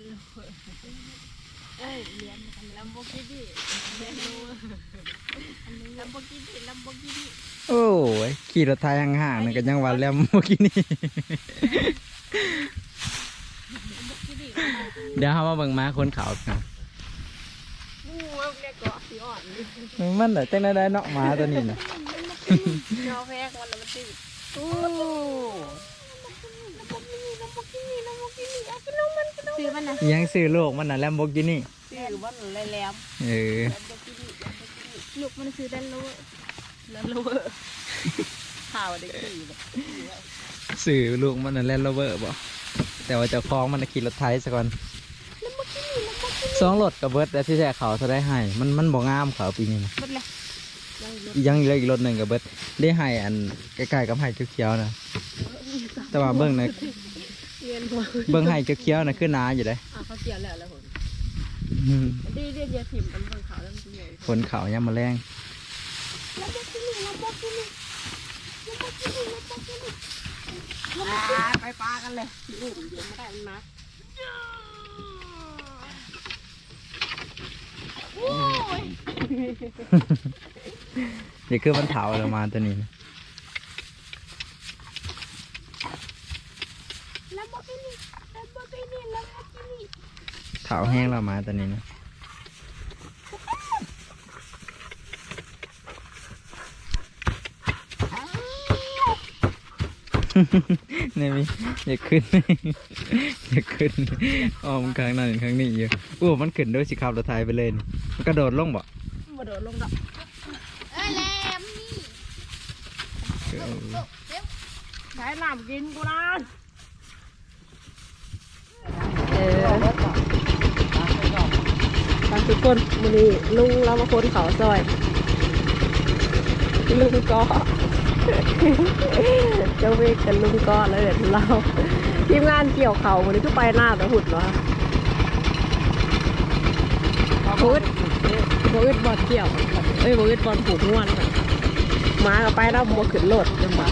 นโลเอ้ยเรียนกันลัมโบกินี่เรียนโลลัมโบกินี่ลัมโบกินี่โอ้ยขี่รถไทยห่างๆนี่ก็ยังว่าแล้วเมื่อกี้นี่ลัมโบกินี่เดี๋ยวเฮามาเบิ่งม้าคนเขากันมูเรียกเกาะสีอ่อนมันน่ะจังได๋ได้เนาะม้าตัวนี้น่ะยอแพกมันแล้วมันติดโอ้ ซื้อมันนะอิหยังซื้อโลกมันน่ะแลมโบกินี่ซื้อมันเลยแหลมเออลูกมันซื้อดันโลดันโลข่าวได้กี่แบบซื้อลูกมันน่ะแลนด์โรเวอร์บ่แต่ว่าเจ้าของมันน่ะขี่รถไทยซะก่อนสองรถกับเบิดแต่ที่แท้เขาเท่าได้ให้มันมันบ่งามเขาปีนี้นะหมดเลยยังรถยังเหลืออีกรถหนึงกับเบิดได้ให้อันใกล้ๆกับให้เขียวๆนะแต่ว่าเบิ่งน่ะเรีย นหัวเบิ่งให้เขียวๆน่ะคือหนาอยู่เด้อะเขาเกี่ยวแล้วแล้วผมอืมดีเรียนยาถิ่มมันเบิ่งขาวแล้วมันใหญ่ฝนเขาวยามมาแรงไปปลากันเลยลูกเดี๋ยวไม่ได้มันมานี่คือมันเถาแล้วมาตัวนี้นะ ลัมโบกินี่ลัมโบกินี่ลัมโบกินี่ เถาแห้งแล้วมาตัวนี้นะนี่มีอย่าขึ้น อย่าขึ้นอ้อมครั้งนั้นครั้งนี้อยู่โอ้มันขึ้นด้วยสิขับรถไทยไปเลยนี่มันกระโดดลงบ่มาโดดลงดอกเอ้ยแหลมนี่เออใช้น้ำกินกูนะเออตาม ทุกคนมันนี่ลุงเรามาคนเขาซอยลุงก็เจ้าเวกกันลุงก็เลยเดี๋ยวเราทีมงานเกี่ยวเขาวันนี้ก็ไปหน้าแต่หุ่นวะพุดบอึดบอดเกี่ยวเอ้ยบอึดบอดผูกง่วนค่ะมากับไปแล้วบวขึ้นรถจังหวะ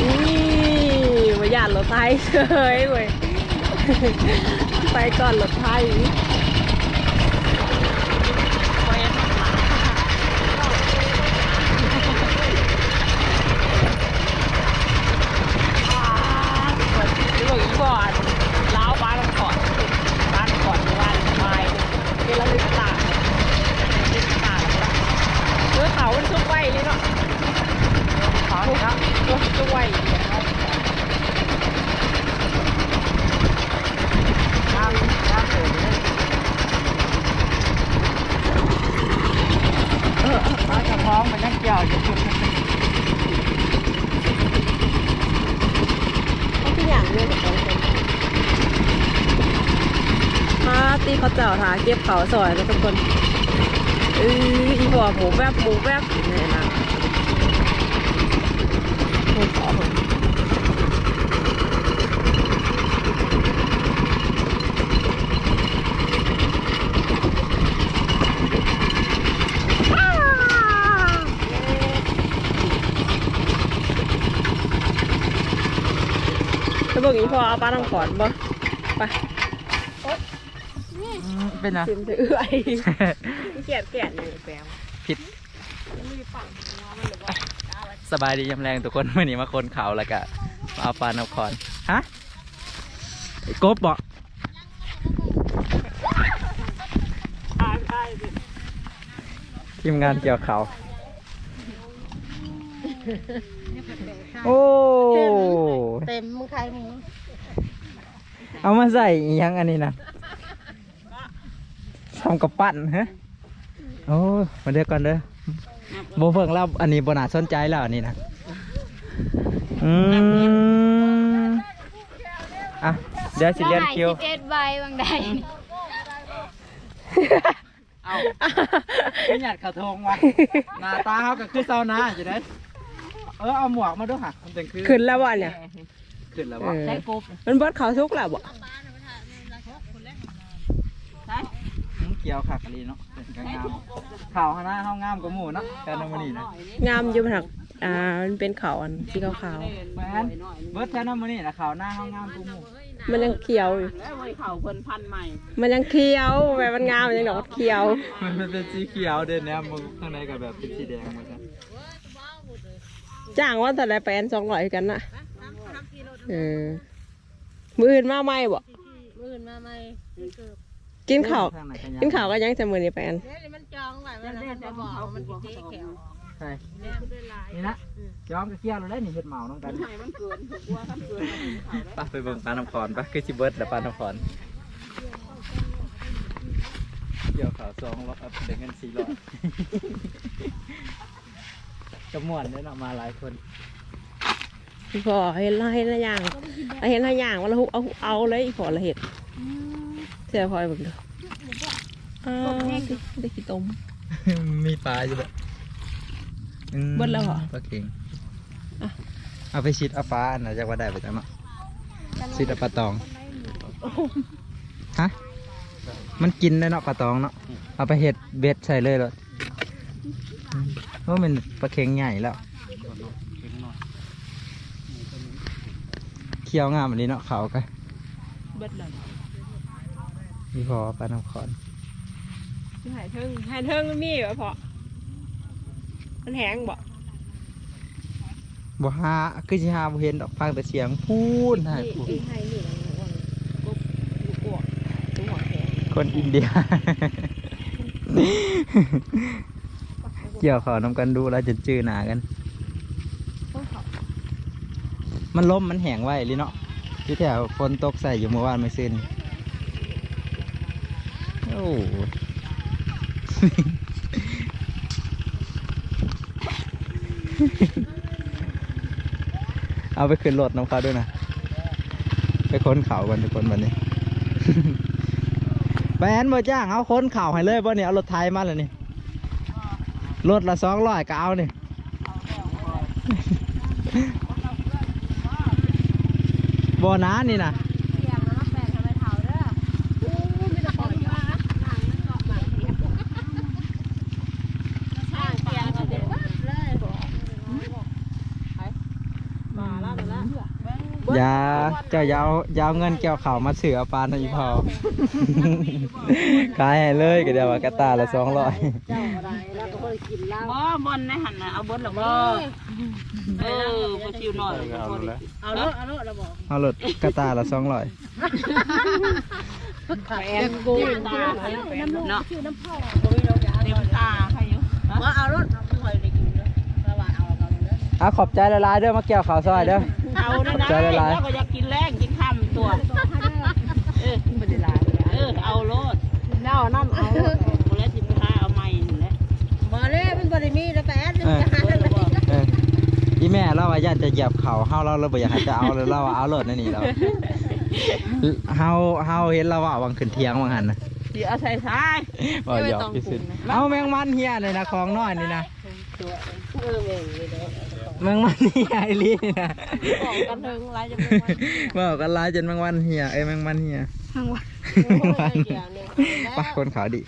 นี่มาหยาดรถไทยเฉยเว้ยไปก่อนรถไทยลูกก่ อนล้าวบ้านก่อนบ้านก่อนบ้านไม้เป็นละลึกตาลึกตาเออเขามันชุกไว้เลยเนาะขาเนาะชุกไว้ทางทางเออปลากระท้องมันยังเกี่ยวอยู่ เขาที่อย่างเรื่องกับเขาคนมาตี เขาเจ้าถาเก็บเขาสอยนะทุกคนเอออีหัวหมูแวบหมูแวบเนี่ยนะหมูขอผมจะบอกอีพอเอาปลาต้องขอนบ่ไป เป็นอะซิมจะเอื้อยเกลียดเกลียดนี่แปลวผิด ไม่ได้ปั่นหัวมันหรือว่าสบายดียำแรงทุกคนวันนี้มาคนเขาแล้วก็มาเอาปลาน้ำคอนฮะไอ้กบบ่อ่านได้สิทีมงานเกี่ยวเขาโอ้เต็มมึงใครมึงเอามาใส่อีหยังอันนี้นะทำกับปั้นฮะโอ้มาเดี๋ยวก่อนเด้อโบเพิ่งแล้วอันนี้บน่าสนใจแล้วอันนี้นะอืมอะเดี๋ยวสิเรียนคิวเจ็ดใบบางใดเอาขึ้นหยัดกระทงวะหน้าตาเขาก็คือเซานาจะได้เออเอาหมวกมาด้วยค่ะมันเป็นคือขึ้นแล้ววะเนี่ยขึ้นแล้วเอวะอมันเบิดเขาทุกแล้วบ่มึง เกี่ยวขักอะไรเนาะเป็นกงามข่าวหน้าห้องงามกว่าหมูเนาะแต่นำมันนี่นะงามอยู่ผักอ่ามันเป็นเขาอันที่ขาวแมนเบิร์ดแค่นำมันนี่นะข่าวหน้าห้องงามกว่าหมูๆมันยังเขียวอยู่แล้วไว้เขาเพิ่นพันใหม่มันยังเขียวแบบมันงามมันยังดอกเขียว มันเป็นสีเขียวเด่นเนี่ยมึงข้างในกับแบบเป็นสีแดงเหมือนกันจ้างว่าแต่ละแปนสองร้อยกันนะเออมืออื่นมาไหมบ่มื่นมาใหม่กินข้าวข้างในกินข้าวก็ยังจะมือนี่แปนเดี๋ยวมันจองไว้มันจะบอกมันสิเจ๊แขวใช่นี่นะย้อมกับเกี้ยวเราได้นี่เห็ดเหมาน้องกันให้มันเกินถูกว่าคันเกินเขาได้ไปไปเบิ่งปลาน้ำคอนปะคือชิเบิร์ดและปลาน้ำคอนเกี่ยวขาวซองแล้วครับเป็นเงินสี่ร้อยจม่วนเนี่ยเนาะมาหลายคนพอเห็นละเห็นละอย่างเห็นละอย่างว่าเราเอาเอาเลยพอละเห็ด เสียพอยแบบเดียวอ้าวได้กี่ต้มมีปลาอยู่เลยอืมเบิดแล้วเหรอปลาเก่งเอาไปชิดเอาปลาอันไหนจะว่าได้ไปจังเนาะชิดเอาปลาตอง ฮะ มันกินได้เนาะปลาตองเนาะ เอาไปเห็ดเบ็ดใส่เลยเหรออืมเพราะมันปลาเค็งใหญ่แล้วเคี้ยวงามอันนี้เนาะเขาก็เบิดเลย มีพอปลาน้ำคอนหายเทิงหายเทิงมันมีวะพอมันแห้งบ่บ่ฮาคือสิฮาบ่เห็นดอกฟังแต่เสียงพูนฮะนี่ไอ้ไห้นี่นะวันกบลูกอ้วกตัวหัวแข็งคนอินเดีย เกี่ยวเขานำกันดูแล้วจะจื้อหนากัน มันล้มมันแห้งไว้ลิเนาะที่แถวฝนตกใส่อยู่เมื่อวานไม่ซึนโอ้เอาไปขึ้นรถน้ำเขาด้วยนะ ไปค้นเขากันทุกคนวันนี้แปนบ่จ้างเอาค้นเข่าให้เลยบ่เนี่ยเอารถไทยมาเลยนี่รถละสองร้อยก็เอานี่บ่อน้านี่นะ เสียงมันแปลงทำไมเฒ่าเด้ออู้มีแต่คนมาหนังมันเกาะหนังเสียงสร้างเสียงก็เด็ดเลยบ่ มาแล้วมาแล้ว อย่า เจ้าอยาวยาวเงินเกี่ยวเข่าวมาเสือปานอีพอขายให้เลยก็เดี๋ยวว่ากระตาละสองร้อยเจ้าอะไรแล้วก็คนกินเหล้าบ่บนในหันน่ะเอาบนหรอบ่เออบ่ชิวหน่อยบ่บ่ได้เอาเนาะเอาเนาะแล้วบ่เอารถกระตาละสองร้อยแอนกูตาเนาะบ่มีโรงยาเต็มตาใครอยู่บ่เอารถเอาไปได้กินเด้อระว่าเอาเอาเด้ออะขอบใจละลายๆเด้อมาเกี่ยวข่าวซอยเด้อ เอาได้ได้ใจละลายแล้วก็อยากกินแรงกินค่ำตัว เออไม่ได้ลายเออเอาโลดเน่าน้ำเอาบ่แล้วสิไปหาเอาใหม่นั่นแหละมาเลยมันบริมีแล้วแปดเออเอออีแม่เราว่าญาติจะเหยียบเข่าเฮาเราเลยบ่อยากให้จะเอาเลยเราว่าเอารถนั่นนี่เราเฮาเฮาเห็นเราว่าวังขึ้นเทียงวังหันนะเดี๋ยวเอาใส่ซ้ายบ่หยอกที่สุดเอาแมงมันเฮียเลยนะของน้อยนี่นะเออเองเลยเด้อ แมงมันเฮียไอ้ลีนี่นะบอกกันเถิงไรจะไม่ไหวบอกกันหลายจนแมงวันเฮียเอ้ยแมงมันเฮียโอ้ยเดี๋ยวเนี่ยไปคนขาวดิ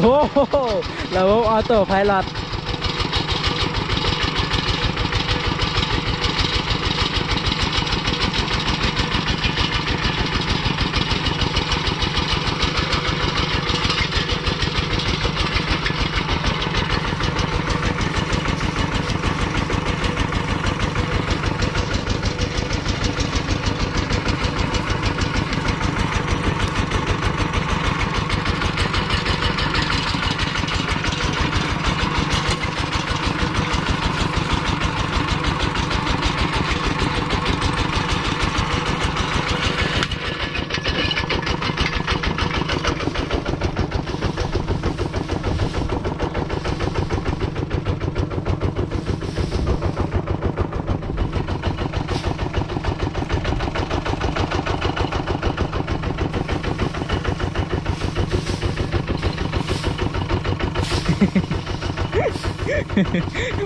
โอ้โห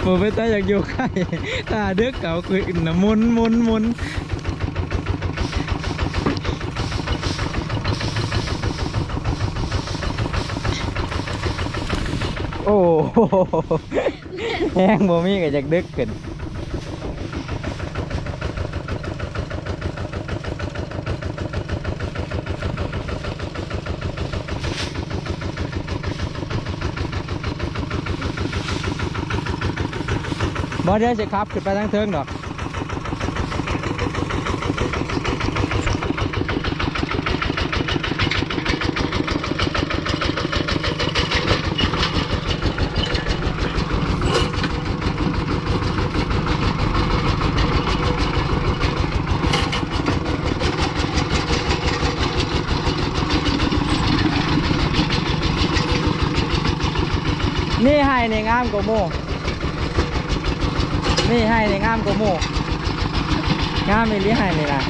ผมไม่ต้องอยากอยู่ใกล้ตาเด็กเก่าคือนะมุนมุนมุนโอ้โหแห้งบ่มีก็อยากดึกขึ้น บ่เดี๋ยวจะขับ ขึ้นไปทางเทิงดอกนี่ให้ในงามกว่าโม นี่ให้ในงามกว่าโมงามอีหลีให้นี่นะ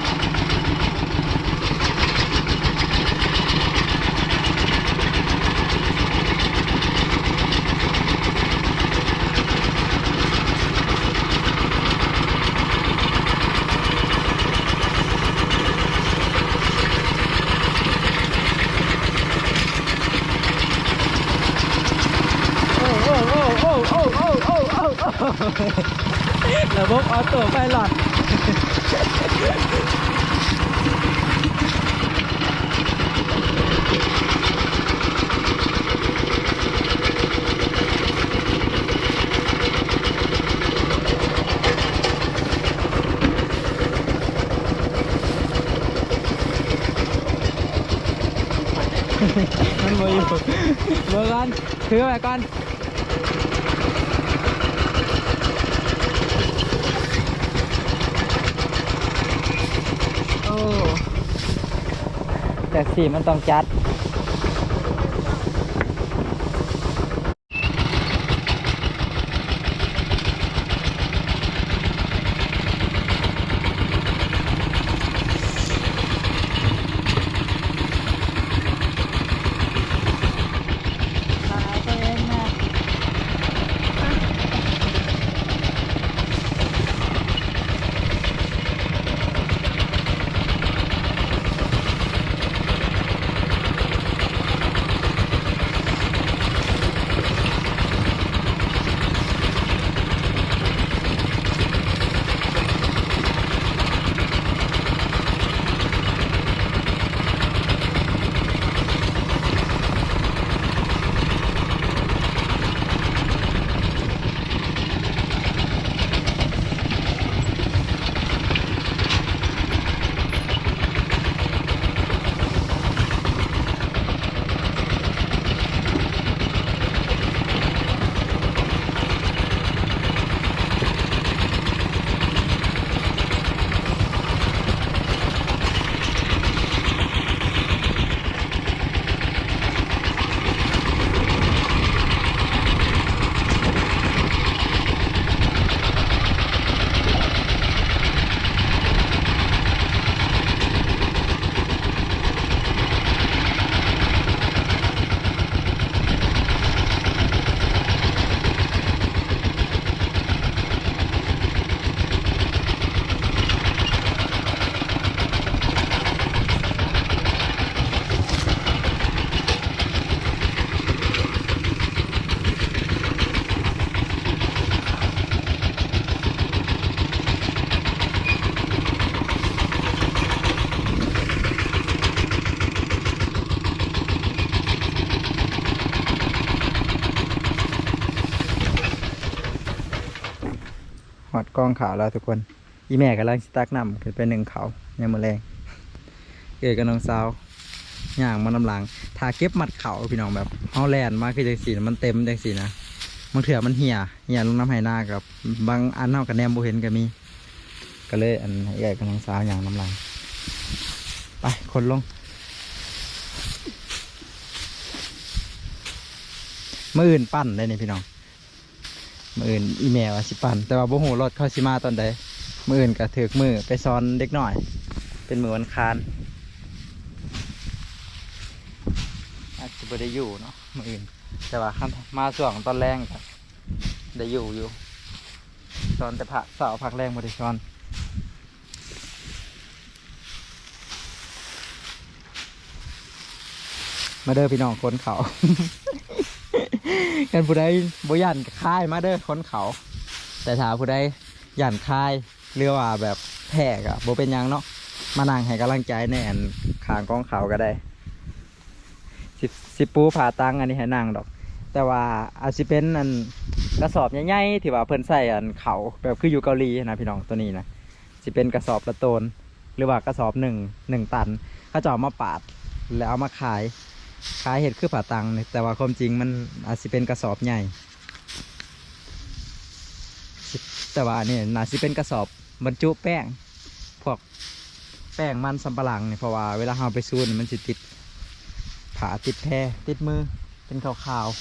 ตัวไปหลอดมันมาอยู่เมื่อกันถือไปก่อน แต่สีมันต้องจัด อดกองขาวแล้วทุกคน อีแม่กำลังสตักน้ำขึ้นไปหนึ่งเขาเนี่ยมือแรงเกิดกับน้องสาวย่างมันน้ำหลังถ้าเก็บมัดเขาพี่น้องแบบเฮาแลนมาคือจังสีมันเต็มจังสีนะบางเถื่อมันเหี่ยเหี่ยลงน้ำไหหน้ากับบางอันเฮากับแนมโบเห็นก็มี ก็เลยอันใหญ่กับน้องสาวย่างน้ำหลังไปคนลงมื่ออื่นปั้นได้นี่พี่น้อง มื่ออื่นอีเมลว่าสิปันแต่ว่าบ่ฮู้รถเข้าสิมาตอนใดมื่ออื่นก็ถือกมือไปซ้อนเด็กหน่อย เป็นมือวันคานอาจจะไม่ได้อยู่เนาะมืออื่น แต่ว่าคันมาส่วงตอนแรงก็ได้อยู่อยู่ตอนแต่ผักเสาผักแรงบ่ได้ช้อนมาเด้อพี่น้องคนเขา กันผู้ใดบ่ยันค่ายมาเด้อคนเขา แต่ถ้าผู้ใดยันค่ายเรือว่าแบบแพ้กะบ่เป็นหยังเนาะมานั่งให้กำลังใจในอันขางกองเขาก็ได้สิสิปูผ่าตังอันนี้ให้นั่งดอก แต่ว่าอาจสิเป็นอันกระสอบใหญ่ๆที่ว่าเพิ่นใส่อันเขาแบบคืออยู่เกาหลีนะพี่น้องตัวนี้นะสิเป็นกระสอบละโตนหรือว่ากระสอบหนึ่งหนึ่งตันเขาจะเอามาปาดแล้วเอามาขาย ขายเห็ดคือผ่าตังแต่ว่าความจริงมันอาจจะเป็นกระสอบใหญ่ แต่ว่านนี่น่าจะเป็นกระสอบบรรจุแป้งพวกแป้งมันสำปะหลังเนี่ยเพราะว่าเวลาเราไปซูนมันจะติดผาติดแพรติดมือเป็นขาวๆ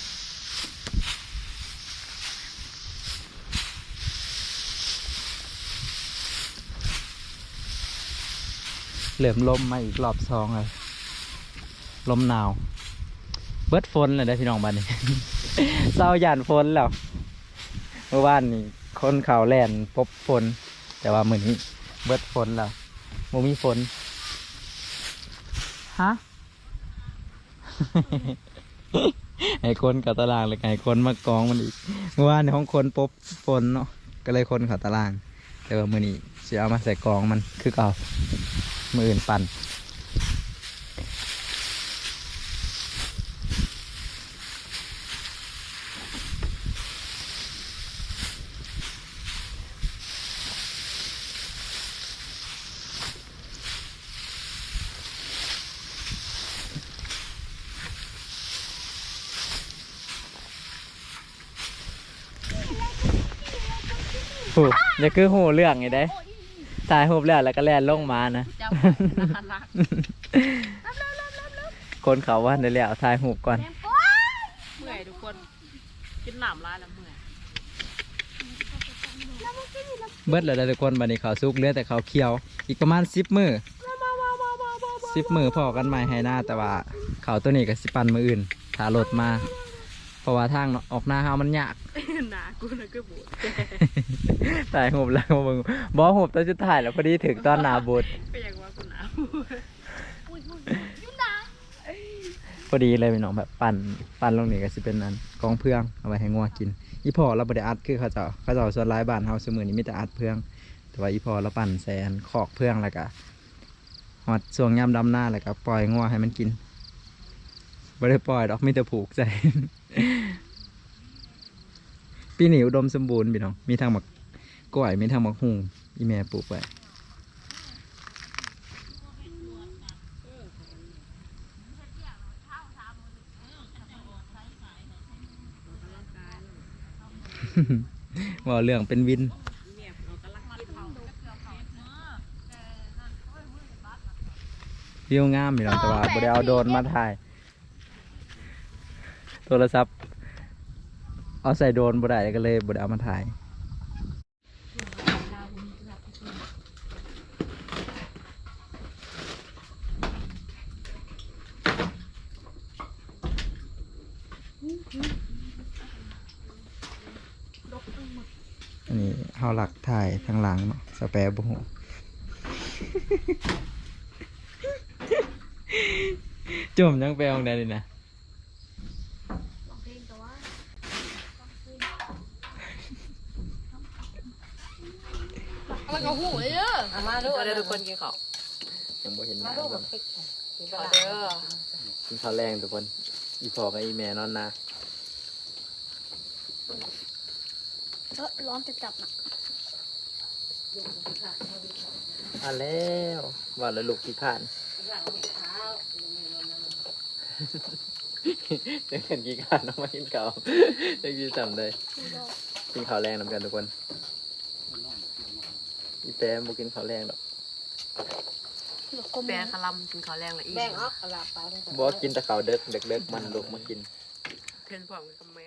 เหลื่อมลมมาอีกรอบสองเลย ลมหนาว เบิดฝนเลยได้พี่น้องบ้านนี้ เศร้าหยานฝนแล้วเมื่อวานนี่คนเขาแล่นพบฝน แต่ว่ามือนี้ เบิดฝนแล้วโมมีฝนฮะไอ้คนกับตารางเลยไอ้คนมากองมันอีกเมื่อวานในห้องคนพบฝนเนาะก็เลยคนเขาตาราง แต่ว่ามือนี้จะเอามาใส่กองมันคือเก่ามืออื่นปั่น หูนี่คือหูเรื่องไงได้ถ่ายหูเรื่องแล้วก็แล่นลงมานะ เจ้านะคะรักคนเขาว่าได้แล้วถ่ายหูก่อน เมื่อยทุกคนกินหนามร้ายแล้วเมื่อยเบิดเลยทุกคนบันนี้เขาซุกเหลือแต่เขาเคี้ยว อีกประมาณสิบมือสิบมือพอกันใหม่ให้หน้าแต่ว่าเขาตัวนี้กับสิปันมืออื่นถารถมา ราะว่าทางออกหน้าเฮามันยาก หนากูนะก็บูดถ่ายหูบแล้วมึงบอหูบตอนจะถ่ายแล้วพอดีถึงตอนหนาบุตรก็ยังว่ากูหนาวพอดีเลยพี่น้องแบบปั่นปั่นลงนี่ก็สิเป็นอันกองเพื่องเอาไว้ให้งัวกิน อีพอเราบไดอัดคือเขาเจ้าเขาเจ้าส่วนร้ายบ้านเฮาสมือนี้มีแต่อัดเพื่อง แต่ว่าอีพอเราปั่นแซนขอกเพื่องแล้วก็หอดส่วงยามดำหน้าแล้วก็ปล่อยงัวให้มันกินบ่ได้ปล่อยดอกมีแต่ผูกใจ ปีนี้อุดมสมบูรณ์พี่น้อง มีทั้งหมักกล้วยมีทั้งหมักหุงอีแม่ปลูกไว้ว่าเรื่องเป็นวินวิวงามอยู่แล้วแต่ว่าบดเอาโดนมาถ่าย โทรศัพท์ เอาใส่โดรนบ่ได้ก็เลยบ่ได้เอามาถ่ายอันนี้เฮาหลักถ่ายทางหลังเนาะสแปรบ่ฮู้จมยังไปเอาได้เลยนะ แล้วก็หูเลยเด้อมาดูก็ได้ทุกคนกินข้าวยังบ่เห็นหมาน้าดูมัแบบนปิดข้าวเด้อกินข้าวแรงทุกคนอีพอกับอีแม่นอนนาเออร้อนจะจับนะอะแล้วว่าแล้วลูกกี่ผ่านเด็กเห็นกี่ขานน้องมากินข้าวเด็กกี่จำได้กินข้าวแรงนำกันทุกคน อีแปมบ่กินข้าวแรงดอกแปรคลำกินข้าวแรงละอีแบ่งออกกระลาไปบ่กินแต่ข้าวเด็กเด็กๆมันลูกมากิน เพื่อนพร้อมกับแมว